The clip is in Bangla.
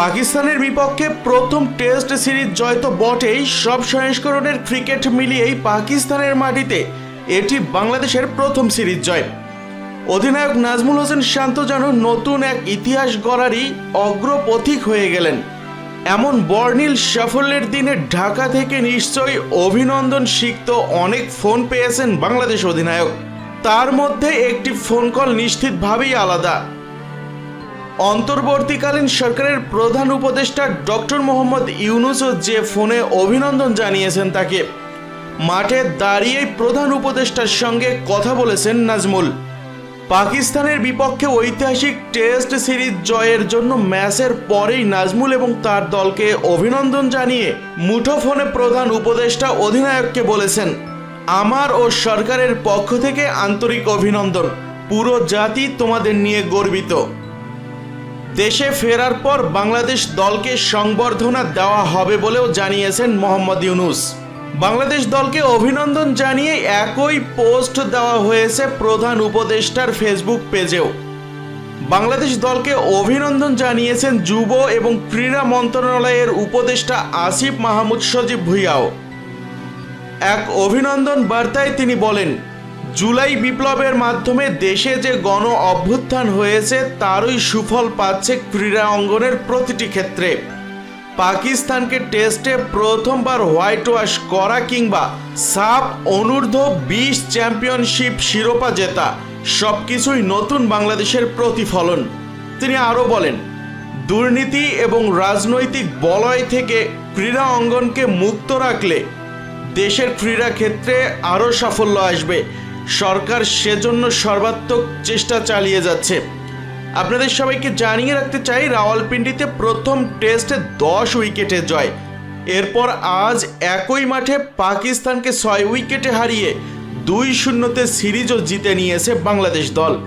পাকিস্তানের বিপক্ষে প্রথম টেস্ট সিরিজ জয় তো বটেই, সব সংস্করণের ক্রিকেট মিলিয়েই পাকিস্তানের মাটিতে এটি বাংলাদেশের প্রথম সিরিজ জয়। অধিনায়ক নাজমুল হোসেন শান্ত যেন নতুন এক ইতিহাস গড়ারই অগ্রপথিক হয়ে গেলেন। এমন বর্ণিল সাফল্যের দিনে ঢাকা থেকে নিশ্চয়ই অভিনন্দন সিক্ত অনেক ফোন পেয়েছেন বাংলাদেশ অধিনায়ক। তার মধ্যে একটি ফোন কল নিশ্চিতভাবেই আলাদা। অন্তর্বর্তীকালীন সরকারের প্রধান উপদেষ্টা ডক্টর মোহাম্মদ ইউনুসও যে ফোনে অভিনন্দন জানিয়েছেন তাকে। মাঠে দাঁড়িয়েই প্রধান উপদেষ্টার সঙ্গে কথা বলেছেন নাজমুল। পাকিস্তানের বিপক্ষে ঐতিহাসিক টেস্ট সিরিজ জয়ের জন্য ম্যাচের পরেই নাজমুল এবং তার দলকে অভিনন্দন জানিয়ে মুঠোফোনে প্রধান উপদেষ্টা অধিনায়ককে বলেছেন, আমার ও সরকারের পক্ষ থেকে আন্তরিক অভিনন্দন। পুরো জাতি তোমাদের নিয়ে গর্বিত। দেশে ফেরার পর বাংলাদেশ দলকে সংবর্ধনা দেওয়া হবে বলেও জানিয়েছেন মোহাম্মদ ইউনুস। বাংলাদেশ দলকে অভিনন্দন জানিয়ে একই পোস্ট দেওয়া হয়েছে প্রধান উপদেষ্টার ফেসবুক পেজেও। বাংলাদেশ দলকে অভিনন্দন জানিয়েছেন যুব এবং ক্রীড়া মন্ত্রণালয়ের উপদেষ্টা আসিফ মাহমুদ সজীব ভুইয়াও। এক অভিনন্দন বার্তায় তিনি বলেন জুলাই বিপ্লবের মাধ্যমে দেশে যে গণ অভ্যুত্থান হয়েছে, তারই সুফল পাচ্ছে ক্রীড়া অঙ্গনের প্রতিটি ক্ষেত্রে। পাকিস্তানকে টেস্টে প্রথমবার হোয়াইট ওয়াশ করা কিংবা সাপ অনূর্ধ্ব বিশ চ্যাম্পিয়নশিপ শিরোপা জেতা, সবকিছুই নতুন বাংলাদেশের প্রতিফলন। তিনি আরও বলেন, দুর্নীতি এবং রাজনৈতিক বলয় থেকে ক্রীড়া অঙ্গনকে মুক্ত রাখলে দেশের ক্রীড়া ক্ষেত্রে আরও সাফল্য আসবে। সরকার সেজন্য সর্বাত্মক চেষ্টা চালিয়ে যাচ্ছে। আপনাদের সবাইকে জানিয়ে রাখতে চাই, রাওয়ালপিন্ডিতে প্রথম টেস্টে দশ উইকেটে জয়। এরপর আজ একই মাঠে পাকিস্তানকে ছয় উইকেটে হারিয়ে দুই শূন্যতে সিরিজও জিতে নিয়েছে বাংলাদেশ দল।